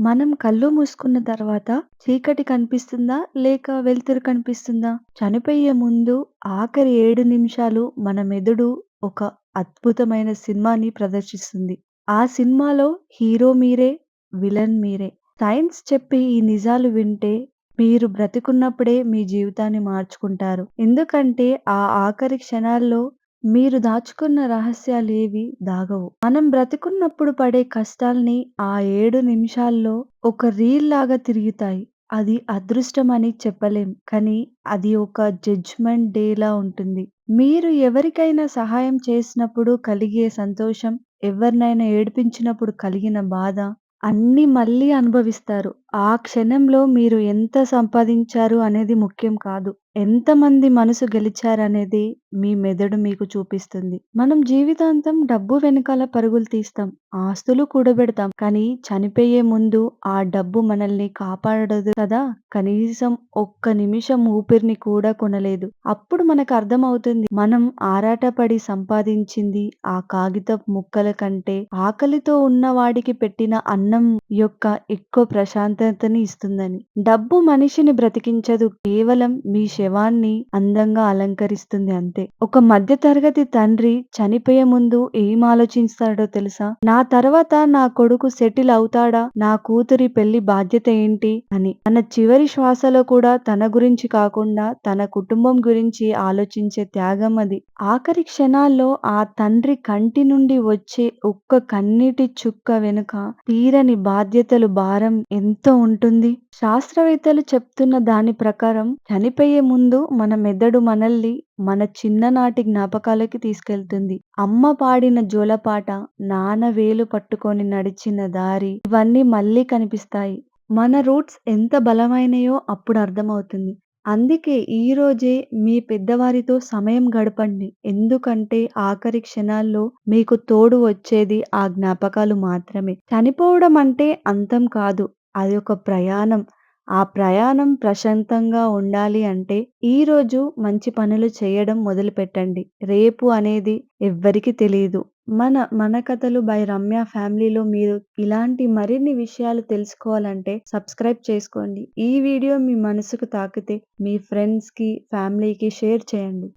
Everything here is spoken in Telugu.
మనం కళ్ళు మూసుకున్న తర్వాత చీకటి కనిపిస్తుందా? లేక వెలుతురు కనిపిస్తుందా? చనిపోయే ముందు ఆఖరి ఏడు నిమిషాలు మన మెదడు ఒక అద్భుతమైన సినిమాని ప్రదర్శిస్తుంది. ఆ సినిమాలో హీరో మీరే, విలన్ మీరే. సైన్స్ చెప్పి ఈ నిజాలు వింటే మీరు బ్రతికున్నప్పుడే మీ జీవితాన్ని మార్చుకుంటారు. ఎందుకంటే ఆ ఆఖరి క్షణాల్లో మీరు దాచుకున్న రహస్యాలేవి దాగవు. మనం బ్రతికున్నప్పుడు పడే కష్టాల్ని ఆ 7 నిమిషాల్లో ఒక రీల్ లాగా తిరుగుతాయి. అది అదృష్టమని చెప్పలేం. కానీ అది ఒక జడ్జ్‌మెంట్ డేలా ఉంటుంది. మీరు ఎవరికైనా సహాయం చేసినప్పుడు కలిగే సంతోషం, ఎవరినైనా ఏడిపించినప్పుడు కలిగిన బాధ అన్నీ మళ్ళీ అనుభవిస్తారు. ఆ క్షణంలో మీరు ఎంత సంపాదించారు అనేది ముఖ్యం కాదు. ఎంతమంది మనసు గెలిచారనేది మీ మెదడు మీకు చూపిస్తుంది. మనం జీవితాంతం డబ్బు వెనకాల పరుగులు తీస్తాం. ఆస్తులు కూడబెడతాం. కానీ చనిపోయే ముందు ఆ డబ్బు మనల్ని కాపాడదు కదా! కనీసం ఒక్క నిమిషం ఊపిరిని కూడా కొనలేదు. అప్పుడు మనకు అర్థమవుతుంది మనం ఆరాటపడి సంపాదించింది ఆ కాగితపు ముక్కల కంటే ఆకలితో ఉన్నవాడికి పెట్టిన అన్నం యొక్క ఎక్కువ ప్రశాంతతని ఇస్తుందని. డబ్బు మనిషిని బ్రతికించదు. కేవలం మీ శవాన్ని అందంగా అలంకరిస్తుంది అంతే. ఒక మధ్య తరగతి తండ్రి చనిపోయే ముందు ఏం ఆలోచిస్తాడో తెలుసా? నా తర్వాత నా కొడుకు సెటిల్ అవుతాడా? నా కూతురి పెళ్ళి బాధ్యత ఏంటి? అని. తన చివరి శ్వాసలో కూడా తన గురించి కాకుండా తన కుటుంబం గురించి ఆలోచించే త్యాగం అది. ఆఖరి క్షణాల్లో ఆ తండ్రి కంటి నుండి వచ్చే ఒక్క కన్నీటి చుక్క వెనుక తీరని బాధ్యతలు భారం ఎంత ఉంటుంది? శాస్త్రవేత్తలు చెప్తున్న దాని ప్రకారం చనిపోయే ముందు మన మెదడు మనల్ని మన చిన్ననాటి జ్ఞాపకాలకి తీసుకెళ్తుంది. అమ్మ పాడిన జోలపాట, నాన్న వేలు పట్టుకొని నడిచిన దారి ఇవన్నీ మళ్ళీ కనిపిస్తాయి. మన రూట్స్ ఎంత బలమైనయో అప్పుడు అర్థమవుతుంది. అందుకే ఈరోజే మీ పెద్దవారితో సమయం గడపండి. ఎందుకంటే ఆఖరి క్షణాల్లో మీకు తోడు వచ్చేది ఆ జ్ఞాపకాలు మాత్రమే. చనిపోవడం అంటే అంతం కాదు. అదొక ప్రయాణం. ఆ ప్రయాణం ప్రశాంతంగా ఉండాలి అంటే ఈరోజు మంచి పనులు చేయడం మొదలుపెట్టండి. రేపు అనేది ఎవ్వరికీ తెలియదు మన మన కథలు బై రమ్య ఫ్యామిలీలో మీరు ఇలాంటి మరిన్ని విషయాలు తెలుసుకోవాలంటే సబ్స్క్రైబ్ చేసుకోండి. ఈ వీడియో మీ మనసుకు తాకితే మీ ఫ్రెండ్స్‌కి, ఫ్యామిలీకి షేర్ చేయండి.